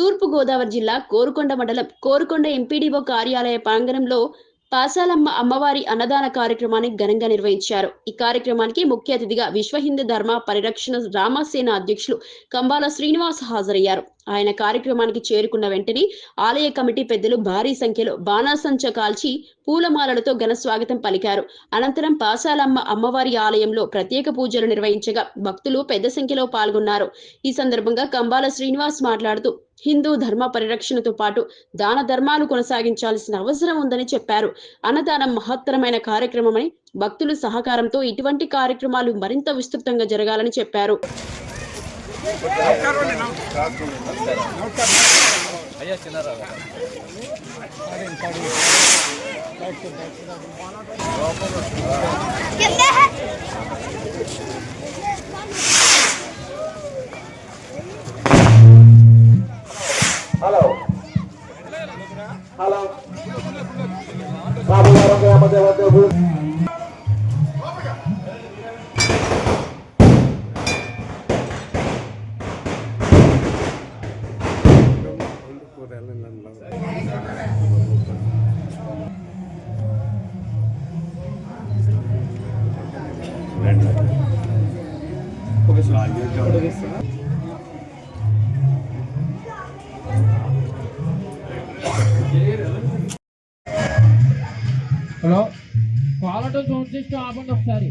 తూర్పు గోదావరి జిల్లా కోరుకొండ మండలం కోరుకొండ ఎంపీడీఓ కార్యాలయ ప్రాంగణంలో పాసాలమ్మ అమ్మవారి అన్నదాన కార్యక్రమాన్ని ఘనంగా నిర్వహించారు. ఈ కార్యక్రమానికి ముఖ్య అతిథిగా విశ్వ హిందూ ధర్మ పరిరక్షణ రామసేన అధ్యక్షులు కంబాల శ్రీనివాస్ హాజరయ్యారు. ఆయన కార్యక్రమానికి చేరుకున్న వెంటనే ఆలయ కమిటీ పెద్దలు భారీ సంఖ్యలో బాణాసంచ కాల్చి పూలమాలలతో ఘన స్వాగతం పలికారు. అనంతరం పాసాలమ్మ అమ్మవారి ఆలయంలో ప్రత్యేక పూజలు నిర్వహించగా భక్తులు పెద్ద సంఖ్యలో పాల్గొన్నారు. ఈ సందర్భంగా కంబాల శ్రీనివాస్ మాట్లాడుతూ హిందూ ధర్మ పరిరక్షణతో పాటు దాన ధర్మాలు కొనసాగించాల్సిన అవసరం ఉందని చెప్పారు. అన్నదానం మహత్తరమైన కార్యక్రమమని భక్తుల సహకారంతో ఇటువంటి కార్యక్రమాలు మరింత విస్తృతంగా జరగాలని చెప్పారు. హలో హలో బాబు గారు గ్రామ దేవదేవుడు హలో క్వాలిటీ సౌండ్ సిస్టమ్ ఆపండి ఒకసారి.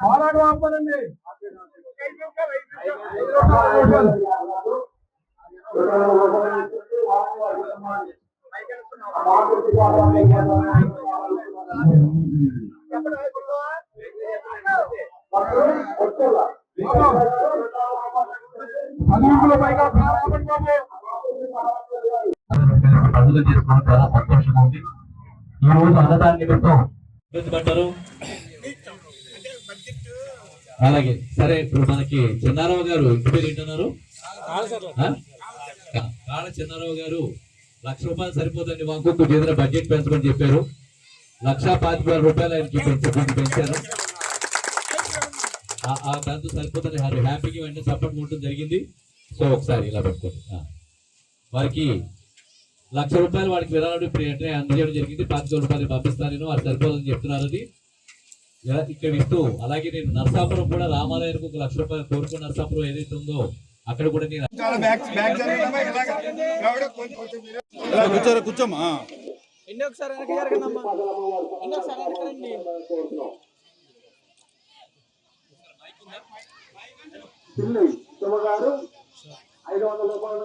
పోరాడు ఆపనండి పదింపుల పైగా ప్రారంభం చేసుకోవడం చాలా సంతోషంగా ఉంది ఈ రోజు అన్నదాన నిమిత్తం అలాగే సరే ఇప్పుడు మనకి చిన్నారావు గారు ఇంటి పేరు ఏంటన్నారు? కాళ చిన్నారావు గారు లక్ష రూపాయలు సరిపోతుంది మాకు కొద్దిగా బడ్జెట్ పెంచమని చెప్పారు. లక్ష పాతిక వేల రూపాయలు ఆయనకి పెంచ- పెంచారు. ఆ- దాంతో సరిపోతుంది హ్యాపీకి వెంటనే సపోర్ట్ ఉండటం జరిగింది. సో ఒకసారి ఇలా పెట్టుకోండి. వారికి లక్ష రూపాయలు వాడికి విరాళం ఇప్పుడు వెంటనే అందజేయడం జరిగింది. పాతిక రూపాయలు పంపిస్తాను నేను వారు సరిపోదని చెప్తున్నారు అది ఇలా ఇక్కడ ఇస్తూ అలాగే నేను నర్సాపురం కూడా రామాలయానికి ఒక లక్ష రూపాయలు కోరుకున్న నర్సాపురం ఏదైతే ఉందో అక్కడ కూడా నేను కూర్చోరా కూర్చోమ్మా. పిల్లి శివగారు ఐదు వందల రూపాయలు